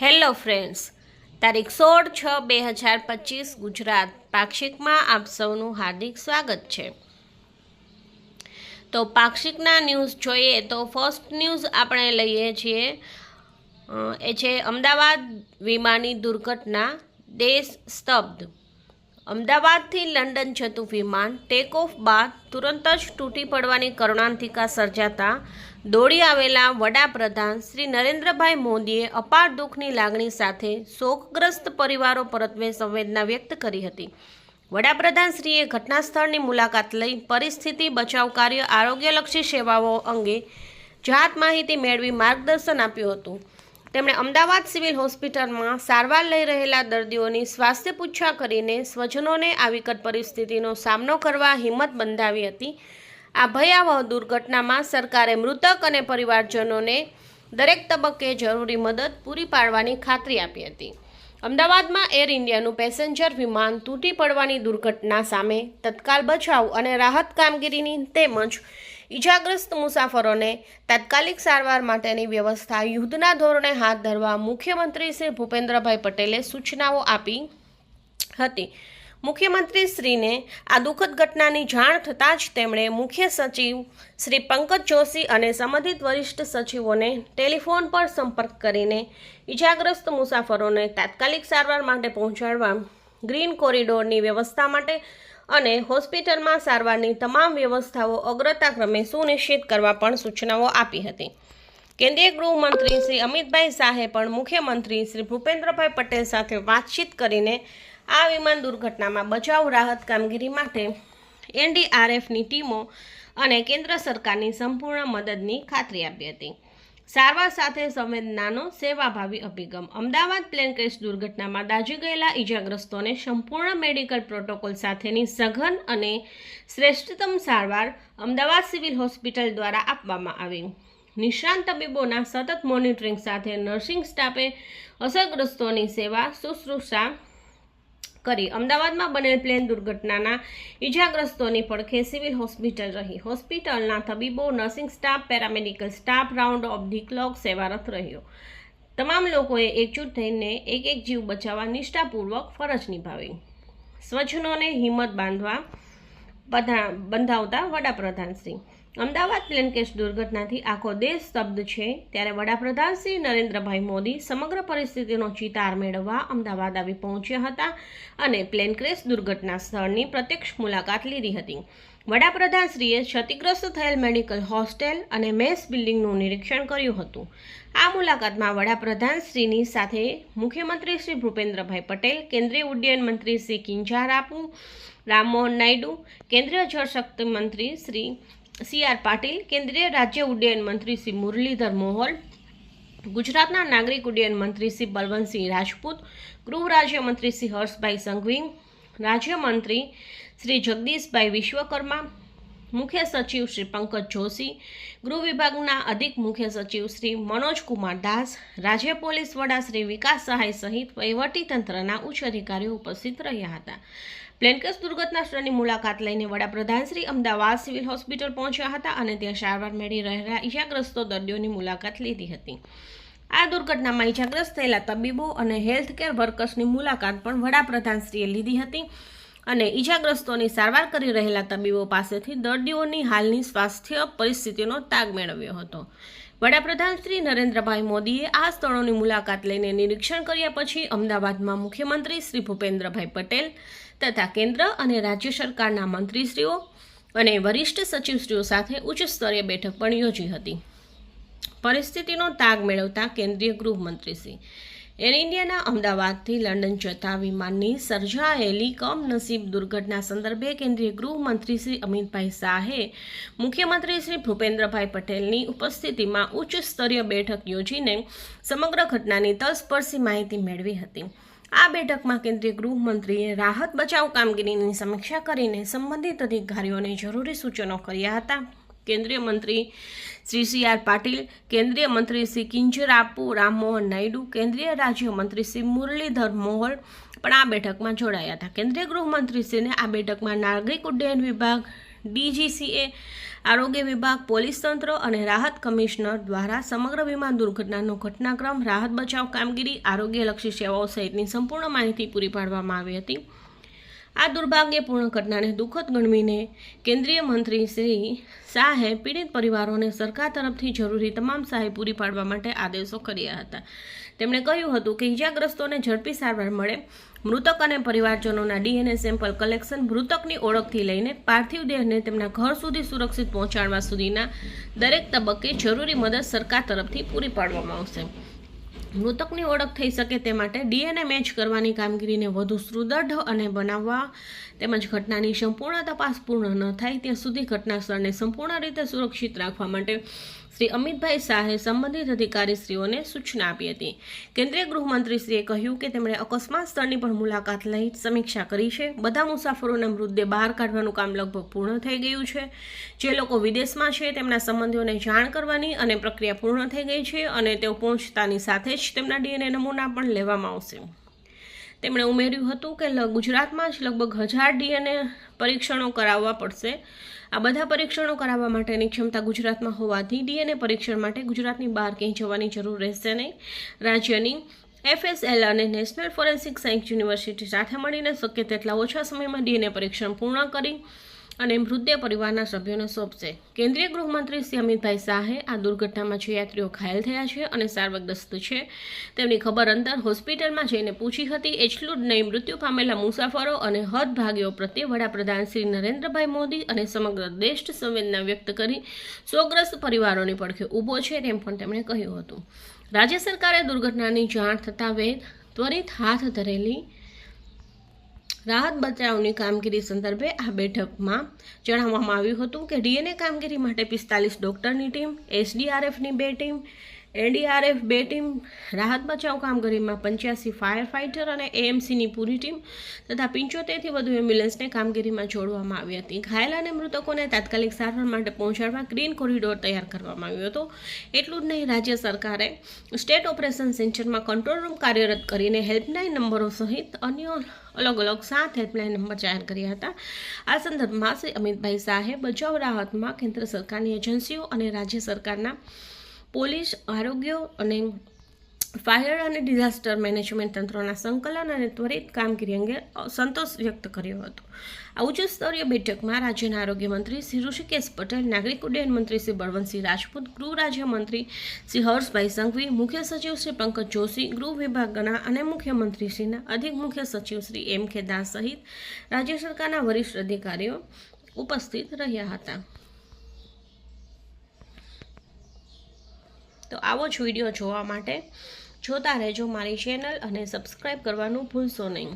Hello friends, તારીખ સોળ છ બે હજાર પચીસ ગુજરાત પાક્ષિકમાં આપ સૌનું હાર્દિક સ્વાગત છે. તો પાક્ષિકના ન્યૂઝ જોઈએ તો ફર્સ્ટ ન્યૂઝ આપણે લઈએ છીએ એ છે અમદાવાદ વિમાની દુર્ઘટના, દેશ સ્તબ્ધ. અમદાવાદથી લંડન જતું વિમાન ટેક ઓફ બાદ તુરંત જ તૂટી પડવાની કરુણાંતિકા સર્જાતા દોડી આવેલા વડાપ્રધાન શ્રી નરેન્દ્રભાઈ મોદીએ અપાર દુઃખની લાગણી સાથે શોકગ્રસ્ત પરિવારો પરત્વે સંવેદના વ્યક્ત કરી હતી. વડાપ્રધાનશ્રીએ ઘટના સ્થળની મુલાકાત લઈ પરિસ્થિતિ, બચાવ કાર્ય, આરોગ્યલક્ષી સેવાઓ અંગે જાત માહિતી મેળવી માર્ગદર્શન આપ્યું હતું. તેમણે અમદાવાદ સિવિલ હોસ્પિટલમાં સારવાર લઈ રહેલા દર્દીઓની સ્વાસ્થ્ય પૂછા કરીને સ્વજનોને આ વિકટ પરિસ્થિતિનો સામનો કરવા હિંમત બંધાવી હતી. આ ભયાવહ દુર્ઘટનામાં સરકારે મૃતક અને પરિવારજનોને દરેક તબક્કે જરૂરી મદદ પૂરી પાડવાની ખાતરી આપી હતી. અમદાવાદમાં એર ઇન્ડિયાનું પેસેન્જર વિમાન તૂટી પડવાની દુર્ઘટના સામે તત્કાલ બચાવ અને રાહત કામગીરીની તેમજ ઈજાગ્રસ્ત મુસાફરોને તાત્કાલિક સારવાર માટેની વ્યવસ્થા, યુદ્ધના ધોરણે હાથ ધરવા મુખ્યમંત્રી શ્રી ભૂપેન્દ્રભાઈ પટેલે સૂચનાઓ આપી હતી. મુખ્યમંત્રી શ્રીને આ દુઃખદ ઘટનાની જાણ થતાં જ તેમણે મુખ્ય સચિવ શ્રી પંકજ જોશી અને સંબંધિત વરિષ્ઠ સચિવોને ટેલિફોન પર સંપર્ક કરીને ઈજાગ્રસ્ત મુસાફરોને તાત્કાલિક સારવાર માટે પહોંચાડવા, ગ્રીન કોરિડોરની વ્યવસ્થા માટે અને હોસ્પિટલમાં સારવારની તમામ વ્યવસ્થાઓ અગ્રતાક્રમે સુનિશ્ચિત કરવા પણ સૂચનાઓ આપી હતી. કેન્દ્રીય ગૃહમંત્રી શ્રી અમિતભાઈ શાહે પણ મુખ્યમંત્રી શ્રી ભૂપેન્દ્રભાઈ પટેલ સાથે વાતચીત કરીને આ વિમાન દુર્ઘટનામાં બચાવ, રાહત કામગીરી માટે એનડીઆરએફની ટીમો અને કેન્દ્ર સરકારની સંપૂર્ણ મદદની ખાતરી આપી હતી. સારવાર સાથે સંવેદનાનો સેવાભાવી અભિગમ. અમદાવાદ પ્લેન ક્રેશ દુર્ઘટનામાં દાઝી ગયેલા ઈજાગ્રસ્તોને સંપૂર્ણ મેડિકલ પ્રોટોકોલ સાથેની સઘન અને શ્રેષ્ઠતમ સારવાર અમદાવાદ સિવિલ હોસ્પિટલ દ્વારા આપવામાં આવી. નિષ્ણાંત તબીબોના સતત મોનિટરિંગ સાથે નર્સિંગ સ્ટાફે અસરગ્રસ્તોની સેવા, શુશ્રૂષા કરી અમદાવાદમાં બનેલ પ્લેન દુર્ઘટનાના ઇજાગ્રસ્તોની પડખે સિવિલ હોસ્પિટલ રહી. હોસ્પિટલના તબીબો, nursing staff, paramedical staff, round of the clock સેવારત રહ્યો. તમામ લોકોએ એકજૂટ થઈને એક એક જીવ બચાવવા નિષ્ઠાપૂર્વક ફરજ નિભાવી. સ્વજનોને હિંમત બાંધવા બધા બંધાવતા વડાપ્રધાન શ્રી. અમદાવાદ પ્લેન કેસ દુર્ઘટનાથી આખો દેશ સ્તબ્ધ છે. ત્યારે વડાપ્રધાન શ્રી નરેન્દ્રભાઈ મોદી સમગ્ર પરિસ્થિતિનો ચિતાર મેળવવા અમદાવાદ આવી પહોંચ્યા હતા અને પ્લેન ક્રેશ દુર્ઘટના સ્થળની પ્રત્યક્ષ મુલાકાત લીધી હતી. વડાપ્રધાન શ્રીએ ક્ષતિગ્રસ્ત થયેલ મેડિકલ હોસ્ટેલ અને મેસ બિલ્ડિંગનું નિરીક્ષણ કર્યું હતું. આ મુલાકાતમાં વડાપ્રધાન શ્રીની સાથે મુખ્યમંત્રી શ્રી ભૂપેન્દ્રભાઈ પટેલ, કેન્દ્રીય ઉડ્ડયન મંત્રી શ્રી કિંજારાપુ, રામમોહન નાયડુ, કેન્દ્રીય જળશક્તિ મંત્રી શ્રી સી આર પાટીલ, કેન્દ્રીય રાજ્ય ઉડ્ડયન મંત્રી શ્રી મુરલીધર મોહોલ, ગુજરાતના નાગરિક ઉડ્ડયન મંત્રી શ્રી બલવંતસિંહ રાજપૂત, ગૃહ રાજ્યમંત્રી શ્રી હર્ષભાઈ સંઘવી રાજ્યમંત્રી શ્રી જગદીશભાઈ વિશ્વકર્મા મુખ્ય સચિવ શ્રી પંકજ જોશી, ગૃહ વિભાગના અધિક મુખ્ય સચિવ શ્રી મનોજ કુમાર દાસ, રાજ્ય પોલીસ વડા શ્રી વિકાસ સહાય સહિત વહીવટી તંત્રના ઉચ્ચ અધિકારીઓ ઉપસ્થિત રહ્યા હતા. પ્લેનકસ દુર્ઘટના સ્થળની મુલાકાત લઈને વડાપ્રધાન શ્રી અમદાવાદ સિવિલ હોસ્પિટલ પહોંચ્યા હતા અને ત્યાં સારવાર મેળવી રહેલા ઈજાગ્રસ્તો દર્દીઓની મુલાકાત લીધી હતી. આ દુર્ઘટનામાં ઈજાગ્રસ્ત થયેલા તબીબો અને હેલ્થ કેર વર્કર્સની મુલાકાત પણ વડાપ્રધાનશ્રીએ લીધી હતી. અને ઈજાગ્રસ્તોની સારવાર કરી રહેલા તબીબો પાસેથી દર્દીઓની હાલની સ્વાસ્થ્ય પરિસ્થિતિનો તાગ મેળવ્યો હતો. વડાપ્રધાન શ્રી નરેન્દ્રભાઈ મોદીએ આ સ્થળોની મુલાકાત લઈને નિરીક્ષણ કર્યા પછી અમદાવાદમાં મુખ્યમંત્રી શ્રી ભૂપેન્દ્રભાઈ પટેલ તથા કેન્દ્ર અને રાજ્ય સરકારના મંત્રીશ્રીઓ અને વરિષ્ઠ સચિવશ્રીઓ સાથે ઉચ્ચ સ્તરીય બેઠક પણ યોજી હતી. પરિસ્થિતિનો તાગ મેળવતા કેન્દ્રીય ગૃહમંત્રીશ્રી એર ઇન્ડિયાના અમદાવાદથી લંડન જતા વિમાનની સર્જાયેલી કમનસીબ દુર્ઘટના સંદર્ભે કેન્દ્રીય ગૃહમંત્રી શ્રી અમિતભાઈ શાહે મુખ્યમંત્રી શ્રી ભૂપેન્દ્રભાઈ પટેલની ઉપસ્થિતિમાં ઉચ્ચ સ્તરીય બેઠક યોજીને સમગ્ર ઘટનાની તલસ્પર્શી માહિતી મેળવી હતી. આ બેઠકમાં કેન્દ્રીય ગૃહમંત્રીએ રાહત બચાવ કામગીરીની સમીક્ષા કરીને સંબંધિત અધિકારીઓને જરૂરી સૂચનો કર્યા હતા. કેન્દ્રીય મંત્રી શ્રી સી આર પાટીલ, કેન્દ્રીય મંત્રી શ્રી કિંજરાપુ રામમોહન નાયડુ, કેન્દ્રીય રાજ્યમંત્રી શ્રી મુરલીધર મોહલ પણ આ બેઠકમાં જોડાયા હતા. કેન્દ્રીય ગૃહમંત્રીશ્રીને આ બેઠકમાં નાગરિક ઉડ્ડયન વિભાગ, ડીજીસીએ, આરોગ્ય વિભાગ, પોલીસ તંત્ર અને રાહત કમિશનર દ્વારા સમગ્ર વિમાન દુર્ઘટનાનો ઘટનાક્રમ, રાહત બચાવ કામગીરી, આરોગ્યલક્ષી સેવાઓ સહિતની સંપૂર્ણ માહિતી પૂરી પાડવામાં આવી હતી. આ દુર્ભાગ્યપૂર્ણ ઘટનાને દુઃખદ ગણવીને કેન્દ્રીય મંત્રી શ્રી શાહે પીડિત પરિવારોને સરકાર તરફથી જરૂરી તમામ સહાય પૂરી પાડવા માટે આદેશો કર્યા હતા. તેમણે કહ્યું હતું કે ઇજાગ્રસ્તોને ઝડપી સારવાર મળે. મૃતક અને પરિવારજનોના ડીએનએ સેમ્પલ કલેક્શન મૃતકની ઓળખથી લઈને પાર્થિવ દેહને તેમના ઘર સુધી સુરક્ષિત પહોંચાડવા સુધીના દરેક તબક્કે જરૂરી મદદ સરકાર તરફથી પૂરી પાડવામાં આવશે. મૃતકની ઓળખ થઈ શકે તે માટે ડીએનએ મેચ કરવાની કામગીરીને વધુ સુદૃઢ અને બનાવવા તેમજ ઘટનાની સંપૂર્ણ તપાસ પૂર્ણ ન થાય ત્યાં સુધી ઘટના સ્થળને સંપૂર્ણ રીતે સુરક્ષિત રાખવા માટે શ્રી અમિતભાઈ શાહે સંબંધિત અધિકારીશ્રીઓને સૂચના આપી હતી. કેન્દ્રીય ગૃહમંત્રીશ્રીએ કહ્યું કે તેમણે અકસ્માત સ્થળની પણ મુલાકાત લઈ સમીક્ષા કરી છે. બધા મુસાફરોના મૃતદેહ બહાર કાઢવાનું કામ લગભગ પૂર્ણ થઈ ગયું છે. જે લોકો વિદેશમાં છે તેમના સંબંધીઓને જાણ કરવાની અને પ્રક્રિયા પૂર્ણ થઈ ગઈ છે અને તેઓ પહોંચતાની સાથે જ તેમના ડીએનએ નમૂના પણ લેવામાં આવશે. તેમણે ઉમેર્યું હતું કે ગુજરાતમાં જ લગભગ હજાર ડીએનએ પરીક્ષણો કરાવવા પડશે. આ બધા પરીક્ષણો કરાવવા માટેની ક્ષમતા ગુજરાતમાં હોવાથી ડીએનએ પરીક્ષણ માટે ગુજરાતની બહાર ક્યાંય જવાની જરૂર રહેશે નહીં. રાજ્યની એફએસએલ અને નેશનલ ફોરેન્સિક સાયન્સ યુનિવર્સિટી સાથે મળીને શક્ય તેટલા ઓછા સમયમાં ડીએનએ પરીક્ષણ પૂર્ણ કરી અને મૃતદેહ પરિવારના સભ્યોને સોંપશે. કેન્દ્રીય ગૃહમંત્રી શ્રી અમિતભાઈ શાહે આ દુર્ઘટનામાં જે યાત્રીઓ ઘાયલ થયા છે અને સારવારગ્રસ્ત છે. તેમની ખબર અંતર હોસ્પિટલમાં જઈને પૂછી હતી. એટલું જ નહીં, મૃત્યુ પામેલા મુસાફરો અને હદભાગીઓ પ્રત્યે વડાપ્રધાન શ્રી નરેન્દ્રભાઈ મોદી અને સમગ્ર દેશ સંવેદના વ્યક્ત કરી સોગ્રસ્ત પરિવારોની પડખે ઊભો છે તેમ પણ તેમણે કહ્યું હતું. રાજ્ય સરકારે દુર્ઘટનાની જાણ થતાં વેદ, ત્વરિત હાથ ધરેલી રાહત બચાવની કામગીરી સંદર્ભે આ બેઠકમાં જણાવવામાં આવ્યું હતું કે ડીએનએ કામગીરી માટે પિસ્તાલીસ ડોક્ટરની ટીમ, એસડીઆરએફની બે ટીમ, એનડીઆરએફ બે ટીમ, રાહત બચાવ કામગીરીમાં પંચ્યાસી ફાયર ફાઇટર અને એએમસીની પૂરી ટીમ તથા પંચોતેરથી વધુ એમ્બ્યુલન્સને કામગીરીમાં જોડવામાં આવી હતી. ઘાયલ અને મૃતકોને તાત્કાલિક સારવાર માટે પહોંચાડવા ગ્રીન કોરિડોર તૈયાર કરવામાં આવ્યો હતો. એટલું જ નહીં, રાજ્ય સરકારે સ્ટેટ ઓપરેશન સેન્ટરમાં કંટ્રોલ રૂમ કાર્યરત કરીને હેલ્પલાઇન નંબરો સહિત અન્ય અલગ અલગ સાત હેલ્પલાઇન નંબર જાહેર કર્યા હતા. આ સંદર્ભમાં શ્રી અમિતભાઈ શાહે બચાવ રાહતમાં કેન્દ્ર સરકારની એજન્સીઓ અને રાજ્ય સરકારના પોલીસ, આરોગ્ય અને ફાયર અને ડિઝાસ્ટર મેનેજમેન્ટ તંત્રોના સંકલન અને ત્વરિત કામગીરી અંગે સંતોષ વ્યક્ત કર્યો હતો. આ ઉચ્ચ સ્તરીય બેઠકમાં રાજ્યના આરોગ્ય મંત્રી શ્રી ઋષિકેશ પટેલ, નાગરિક ઉડ્ડયન મંત્રી શ્રી બળવંતસિંહ રાજપૂત, ગૃહ રાજ્યમંત્રી શ્રી હર્ષભાઈ સંઘવી, મુખ્ય સચિવ શ્રી પંકજ જોશી, ગૃહ વિભાગના અને મુખ્યમંત્રીશ્રીના અધિક મુખ્ય સચિવ શ્રી એમ કે દાસ સહિત રાજ્ય સરકારના વરિષ્ઠ અધિકારીઓ ઉપસ્થિત રહ્યા હતા. તો આવો જ વીડિયો જોવા માટે જોતા રહેજો મારી ચેનલ અને સબસ્ક્રાઈબ કરવાનું ભૂલશો નહીં.